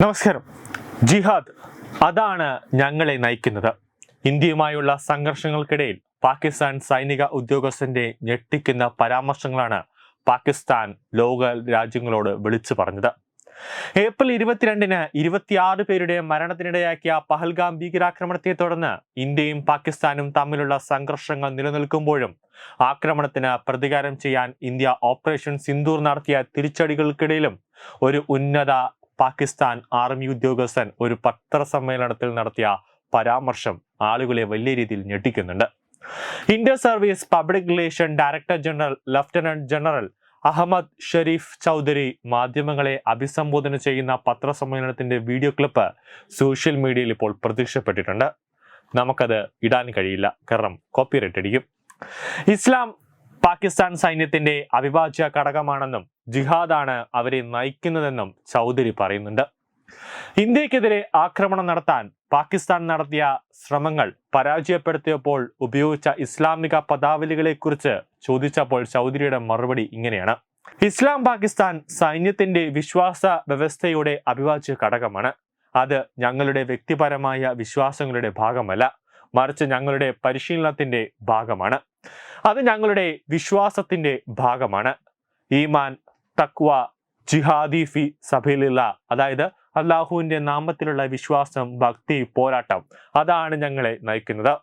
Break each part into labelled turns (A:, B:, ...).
A: നമസ്കാരം. ജിഹാദ് അതാണ് ഞങ്ങളെ നയിക്കുന്നത്. ഇന്ത്യയുമായുള്ള സംഘർഷങ്ങൾക്കിടയിൽ പാകിസ്ഥാൻ സൈനിക ഉദ്യോഗസ്ഥന്റെ ഞെട്ടിക്കുന്ന പരാമർശങ്ങളാണ് പാകിസ്ഥാൻ ലോക രാജ്യങ്ങളോട് വിളിച്ചു പറഞ്ഞത്. ഏപ്രിൽ ഇരുപത്തിരണ്ടിന് ഇരുപത്തിയാറ് പേരുടെ മരണത്തിനിടയാക്കിയ പഹൽഗാം ഭീകരാക്രമണത്തെ തുടർന്ന് ഇന്ത്യയും പാകിസ്ഥാനും തമ്മിലുള്ള സംഘർഷങ്ങൾ നിലനിൽക്കുമ്പോഴും ആക്രമണത്തിന് പ്രതികാരം ചെയ്യാൻ ഇന്ത്യ ഓപ്പറേഷൻ സിന്ദൂർ നടത്തിയ തിരിച്ചടികൾക്കിടയിലും ഒരു ഉന്നത പാകിസ്ഥാൻ ആർമി ഉദ്യോഗസ്ഥൻ ഒരു പത്രസമ്മേളനത്തിൽ നടത്തിയ പരാമർശം ആളുകളെ വലിയ രീതിയിൽ ഞെട്ടിക്കുന്നുണ്ട്. India service public relation director general lieutenant general Ahmed Sharif Chaudhry മാധ്യമങ്ങളെ അഭിസംബോധന ചെയ്യുന്ന പത്രസമ്മേളനത്തിന്റെ വീഡിയോ ക്ലിപ്പ് സോഷ്യൽ മീഡിയയിൽ ഇപ്പോൾ പ്രത്യക്ഷപ്പെട്ടിട്ടുണ്ട്. നമുക്കത് ഇടാൻ കഴിയില്ല. കാരണം കോപ്പിറൈറ്റ് അടിക്കും. ഇസ്ലാം പാകിസ്ഥാൻ സൈന്യത്തിന്റെ അവിഭാജ്യ ഘടകമാണെന്നും ജിഹാദാണ് അവരെ നയിക്കുന്നതെന്നും ചൗധരി പറയുന്നുണ്ട്. ഇന്ത്യക്കെതിരെ ആക്രമണം നടത്താൻ പാകിസ്ഥാൻ നടത്തിയ ശ്രമങ്ങൾ പരാജയപ്പെടുത്തിയപ്പോൾ ഉപയോഗിച്ച ഇസ്ലാമിക പദാവലികളെക്കുറിച്ച് ചോദിച്ചപ്പോൾ ചൗധരിയുടെ മറുപടി ഇങ്ങനെയാണ്. ഇസ്ലാം പാകിസ്ഥാൻ സൈന്യത്തിന്റെ വിശ്വാസ വ്യവസ്ഥയുടെ അവിഭാജ്യ ഘടകമാണ്. അത് ഞങ്ങളുടെ വ്യക്തിപരമായ വിശ്വാസങ്ങളുടെ ഭാഗമല്ല മറിച്ച് ഞങ്ങളുടെ പരിശീലനത്തിന്റെ ഭാഗമാണ്. അത് ഞങ്ങളുടെ വിശ്വാസത്തിന്റെ ഭാഗമാണ്. ഈമാൻ തക്വ ജിഹാദി ഫി സഭയിലുള്ള അതായത് അള്ളാഹുവിന്റെ നാമത്തിലുള്ള വിശ്വാസം ഭക്തി പോരാട്ടം അതാണ് ഞങ്ങളെ നയിക്കുന്നത്.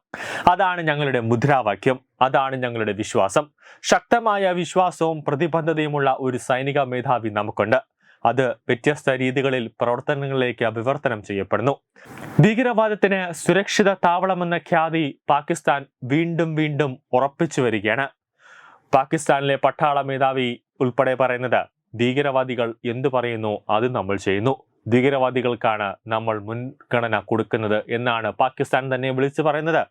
A: അതാണ് ഞങ്ങളുടെ മുദ്രാവാക്യം. അതാണ് ഞങ്ങളുടെ വിശ്വാസം. ശക്തമായ വിശ്വാസവും പ്രതിബദ്ധതയുമുള്ള ഒരു സൈനിക മേധാവി നമുക്കുണ്ട്. അത് വ്യത്യസ്ത രീതികളിൽ പ്രവർത്തനങ്ങളിലേക്ക് വിവർത്തനം ചെയ്യപ്പെടുന്നു. ഭീകരവാദത്തിന് സുരക്ഷിത താവളമെന്ന ഖ്യാതി പാകിസ്ഥാൻ വീണ്ടും വീണ്ടും ഉറപ്പിച്ചു വരികയാണ്. പാകിസ്ഥാനിലെ പട്ടാള മേധാവി ഉൾപ്പെടെ പറയുന്നത് ഭീകരവാദികൾ എന്തു പറയുന്നു അത് നമ്മൾ ചെയ്യുന്നു. ഭീകരവാദികൾക്കാണ് നമ്മൾ മുൻഗണന കൊടുക്കുന്നത് എന്നാണ് പാകിസ്ഥാൻ തന്നെ വിളിച്ചു പറയുന്നത്.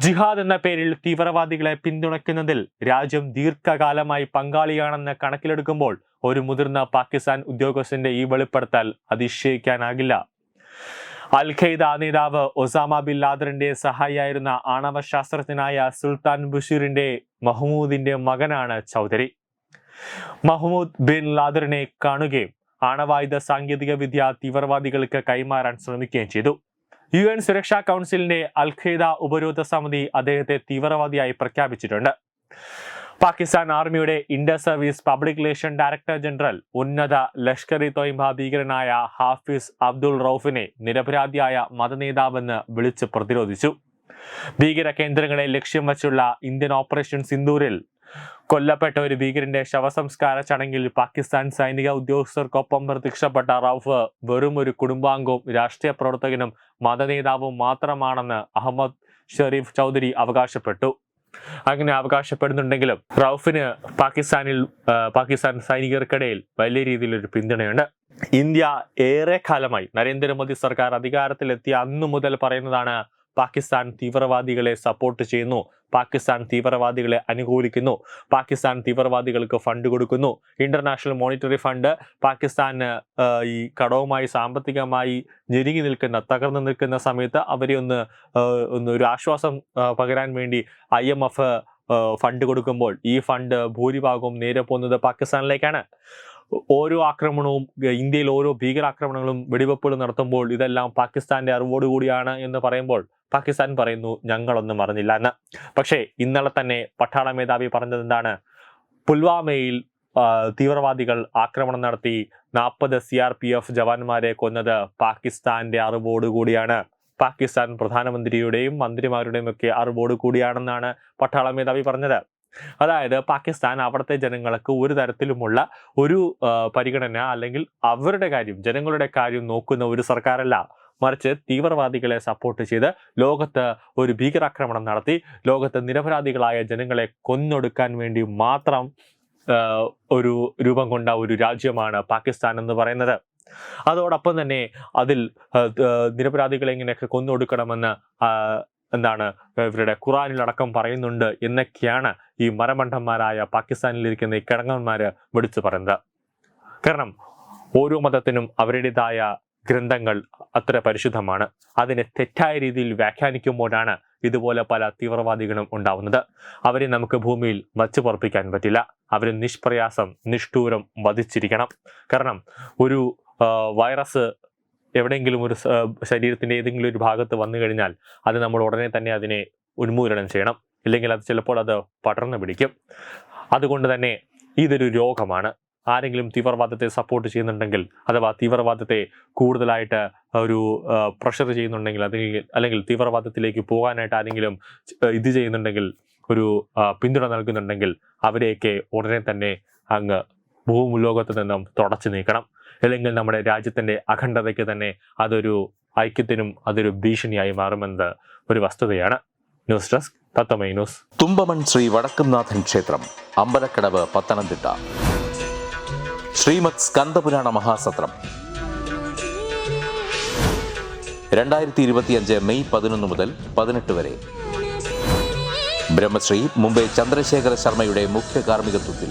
A: ജിഹാദ് എന്ന പേരിൽ തീവ്രവാദികളെ പിന്തുണയ്ക്കുന്നതിൽ രാജ്യം ദീർഘകാലമായി പങ്കാളിയാണെന്ന് കണക്കിലെടുക്കുമ്പോൾ ഒരു മുതിർന്ന പാകിസ്ഥാൻ ഉദ്യോഗസ്ഥന്റെ ഈ വെളിപ്പെടുത്തൽ അതിശയിക്കാനാകില്ല. അൽ ഖൈദ നേതാവ് ഒസാമ ബിൻ ലാദറിന്റെ സഹായിയായിരുന്ന ആണവ ശാസ്ത്രജ്ഞനായ സുൽത്താൻ ബഷീറിന്റെ മഹ്മൂദിന്റെ മകനാണ് ചൗധരി. മഹ്മൂദ് ബിൻ ലാദറിനെ കാണുകയും ആണവായുധ സാങ്കേതിക വിദ്യ തീവ്രവാദികൾക്ക് കൈമാറാൻ ശ്രമിക്കുകയും ചെയ്തു. യു എൻ സുരക്ഷാ കൗൺസിലിന്റെ അൽഖയ്ദ ഉപരോധ സമിതി അദ്ദേഹത്തെ തീവ്രവാദിയായി പ്രഖ്യാപിച്ചിട്ടുണ്ട്. പാകിസ്ഥാൻ ആർമിയുടെ inter service public relation director general ഉന്നത ലഷ്കർ ഇ തോയിംബ ഭീകരനായ ഹാഫിസ് അബ്ദുൾ റൌഫിനെ നിരപരാധിയായ മതനേതാവെന്ന് വിളിച്ച് പ്രതിരോധിച്ചു. ഭീകര കേന്ദ്രങ്ങളെ ലക്ഷ്യം വച്ചുള്ള ഇന്ത്യൻ ഓപ്പറേഷൻ സിന്ദൂരിൽ കൊല്ലപ്പെട്ട ഒരു ഭീകരന്റെ ശവസംസ്കാര ചടങ്ങിൽ പാകിസ്ഥാൻ സൈനിക ഉദ്യോഗസ്ഥർക്കൊപ്പം പ്രത്യക്ഷപ്പെട്ട റൌഫ് വെറും ഒരു കുടുംബാംഗവും രാഷ്ട്രീയ പ്രവർത്തകനും മതനേതാവും മാത്രമാണെന്ന് അഹമ്മദ് ഷെരീഫ് ചൗധരി അവകാശപ്പെട്ടു. അങ്ങനെ അവകാശപ്പെടുന്നുണ്ടെങ്കിലും റൌഫിന് പാകിസ്ഥാനിൽ പാകിസ്ഥാൻ സൈനികർക്കിടയിൽ വലിയ രീതിയിലൊരു പിന്തുണയുണ്ട്. ഇന്ത്യ ഏറെ കാലമായി നരേന്ദ്രമോദി സർക്കാർ അധികാരത്തിലെത്തിയ അന്നു മുതൽ പറയുന്നതാണ് പാകിസ്ഥാൻ തീവ്രവാദികളെ സപ്പോർട്ട് ചെയ്യുന്നു. പാകിസ്ഥാൻ തീവ്രവാദികളെ അനുകൂലിക്കുന്നു. പാകിസ്ഥാൻ തീവ്രവാദികൾക്ക് ഫണ്ട് കൊടുക്കുന്നു. ഇന്റർനാഷണൽ മോണിറ്ററി ഫണ്ട് പാകിസ്ഥാന് ഈ കടവുമായി സാമ്പത്തികമായി ഞെരുങ്ങി നിൽക്കുന്ന തകർന്നു നിൽക്കുന്ന സമയത്ത് അവരെ ഒന്ന് ഒന്ന് ഒരു ആശ്വാസം പകരാൻ വേണ്ടി ഐ എം എഫ് ഫണ്ട് കൊടുക്കുമ്പോൾ ഈ ഫണ്ട് ഭൂരിഭാഗവും നേരെ പോകുന്നത് പാകിസ്ഥാനിലേക്കാണ്. ഓരോ ആക്രമണവും ഇന്ത്യയിൽ ഓരോ ഭീകരാക്രമണങ്ങളും വെടിവെപ്പുകളും നടത്തുമ്പോൾ ഇതെല്ലാം പാകിസ്ഥാന്റെ അറിവോടുകൂടിയാണ് എന്ന് പറയുമ്പോൾ പാകിസ്ഥാൻ പറയുന്നു ഞങ്ങളൊന്നും അറിഞ്ഞില്ല എന്ന്. പക്ഷേ ഇന്നലെ തന്നെ പട്ടാള മേധാവി പറഞ്ഞത് എന്താണ്? പുൽവാമയിൽ തീവ്രവാദികൾ ആക്രമണം നടത്തി നാൽപ്പത് സി ആർ പി എഫ് ജവാന്മാരെ കൊന്നത് പാകിസ്ഥാന്റെ അറിവോടുകൂടിയാണ് പാകിസ്ഥാൻ പ്രധാനമന്ത്രിയുടെയും മന്ത്രിമാരുടെയും ഒക്കെ അറിവോട് കൂടിയാണെന്നാണ് പട്ടാള മേധാവി പറഞ്ഞത്. അതായത് പാകിസ്ഥാൻ അവിടുത്തെ ജനങ്ങൾക്ക് ഒരു തരത്തിലുമുള്ള ഒരു പരിഗണന അല്ലെങ്കിൽ അവരുടെ കാര്യം ജനങ്ങളുടെ കാര്യം നോക്കുന്ന ഒരു സർക്കാരല്ല. മറിച്ച് തീവ്രവാദികളെ സപ്പോർട്ട് ചെയ്ത് ലോകത്ത് ഒരു ഭീകരാക്രമണം നടത്തി ലോകത്ത് നിരപരാധികളായ ജനങ്ങളെ കൊന്നൊടുക്കാൻ വേണ്ടി മാത്രം ഒരു രൂപം കൊണ്ട ഒരു രാജ്യമാണ് പാകിസ്ഥാൻ എന്ന് പറയുന്നത്. അതോടൊപ്പം തന്നെ അതിൽ നിരപരാധികളെ ഇങ്ങനെയൊക്കെ കൊന്നൊടുക്കണമെന്ന് എന്താണ് ഇവരുടെ ഖുറാനിലടക്കം പറയുന്നുണ്ട് എന്നൊക്കെയാണ് ഈ മരമണ്ഡന്മാരായ പാകിസ്ഥാനിലിരിക്കുന്ന ഈ കിടങ്ങന്മാര് വിളിച്ചു പറയുന്നത്. കാരണം ഓരോ മതത്തിനും അവരുടേതായ ഗ്രന്ഥങ്ങൾ അത്ര പരിശുദ്ധമാണ്. അതിനെ തെറ്റായ രീതിയിൽ വ്യാഖ്യാനിക്കുമ്പോഴാണ് ഇതുപോലെ പല തീവ്രവാദികളും ഉണ്ടാവുന്നത്. അവരെ നമുക്ക് ഭൂമിയിൽ വച്ചു പറപ്പിക്കാൻ പറ്റില്ല. അവർ നിഷ്പ്രയാസം നിഷ്ഠൂരം വധിച്ചിരിക്കണം. കാരണം ഒരു വൈറസ് എവിടെയെങ്കിലും ഒരു ശരീരത്തിന്റെ ഏതെങ്കിലും ഒരു ഭാഗത്ത് വന്നു കഴിഞ്ഞാൽ അത് നമ്മൾ ഉടനെ തന്നെ അതിനെ ഉന്മൂലനം ചെയ്യണം. ഇല്ലെങ്കിൽ അത് ചിലപ്പോൾ അത് പടർന്നു പിടിക്കും. അതുകൊണ്ട് തന്നെ ഇതൊരു രോഗമാണ്. ആരെങ്കിലും തീവ്രവാദത്തെ സപ്പോർട്ട് ചെയ്യുന്നുണ്ടെങ്കിൽ അഥവാ തീവ്രവാദത്തെ കൂടുതലായിട്ട് ഒരു പ്രഷർ ചെയ്യുന്നുണ്ടെങ്കിൽ അല്ലെങ്കിൽ അല്ലെങ്കിൽ തീവ്രവാദത്തിലേക്ക് പോകാനായിട്ട് ആരെങ്കിലും ഇത് ചെയ്യുന്നുണ്ടെങ്കിൽ ഒരു പിന്തുണ നൽകുന്നുണ്ടെങ്കിൽ അവരെയൊക്കെ ഉടനെ തന്നെ അങ്ങ് ഭൂമുലോകത്ത് നിന്നും തുടച്ചു നീക്കണം. അല്ലെങ്കിൽ നമ്മുടെ രാജ്യത്തിന്റെ അഖണ്ഡതയ്ക്ക് തന്നെ അതൊരു ഐക്യത്തിനും അതൊരു ഭീഷണിയായി മാറുമെന്നത് ഒരു വസ്തുതയാണ്. News desk Tatwamayi news.
B: Thumpamon Sree Vadakkumnathan ക്ഷേത്രം അമ്പലക്കടവ് പത്തനംതിട്ട. ശ്രീമത് സ്കന്ദപുരാണ മഹാസത്രം. രണ്ടായിരത്തി ഇരുപത്തിയഞ്ച് മെയ് പതിനൊന്ന് മുതൽ പതിനെട്ട് വരെ. ബ്രഹ്മശ്രീ മുംബൈ ചന്ദ്രശേഖര ശർമ്മയുടെ മുഖ്യ കാർമ്മികത്വത്തിൽ.